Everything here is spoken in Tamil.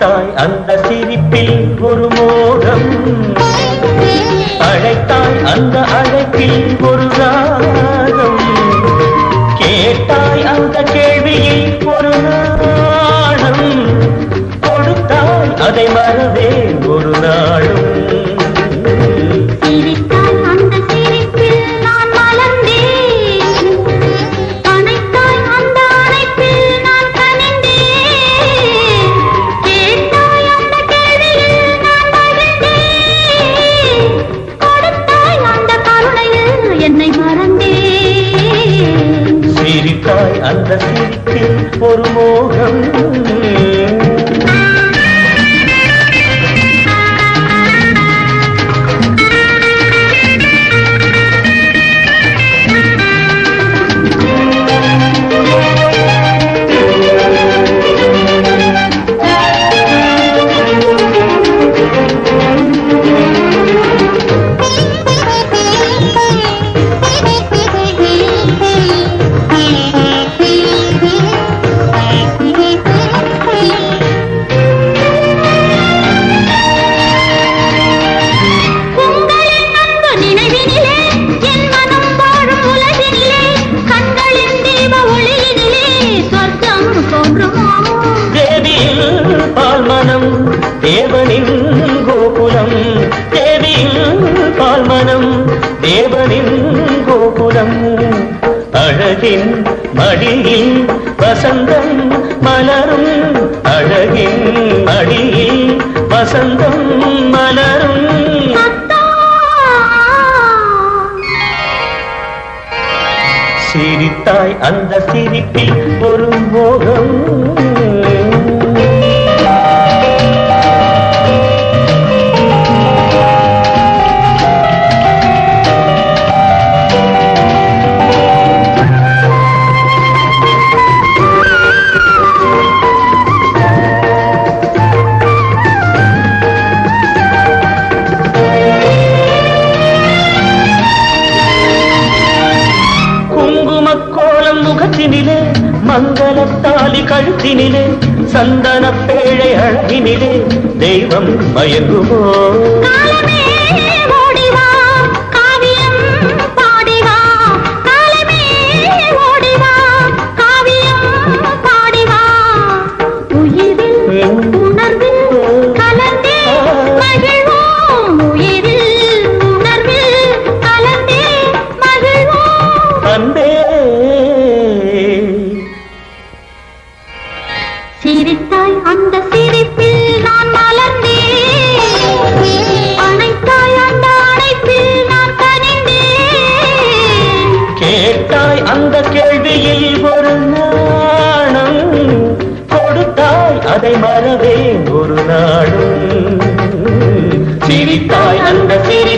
அந்த சிரிப்பில் ஒரு மோகம். அழைத்தாய் அந்த அழைப்பில் ஒரு ராகம். கேட்டாய் அந்த கேள்வியில் ஒரு நாணம். கொடுத்தாய் அதை மறவேன். பொறுமோ? தேவனின் கோகுலம் தேவியின் பால்மனம் தேவனின் கோகுலம் அழகின் மடியில் வசந்தம் மலரும். அழகின் மடியில் வசந்தம் மலரும். சிரித்தாய் அந்த சிரிப்பில் ஒரு மோகம் கழுத்தினிலே சந்தன பேழை அழகினிலே தெய்வம் மயங்குமோ? காலமே ஓடி கேள்வியில் ஒரு நாணம் கொடுத்தாய் அதை மறவே ஒரு நாடும் சிரித்தாய் அந்த சிரி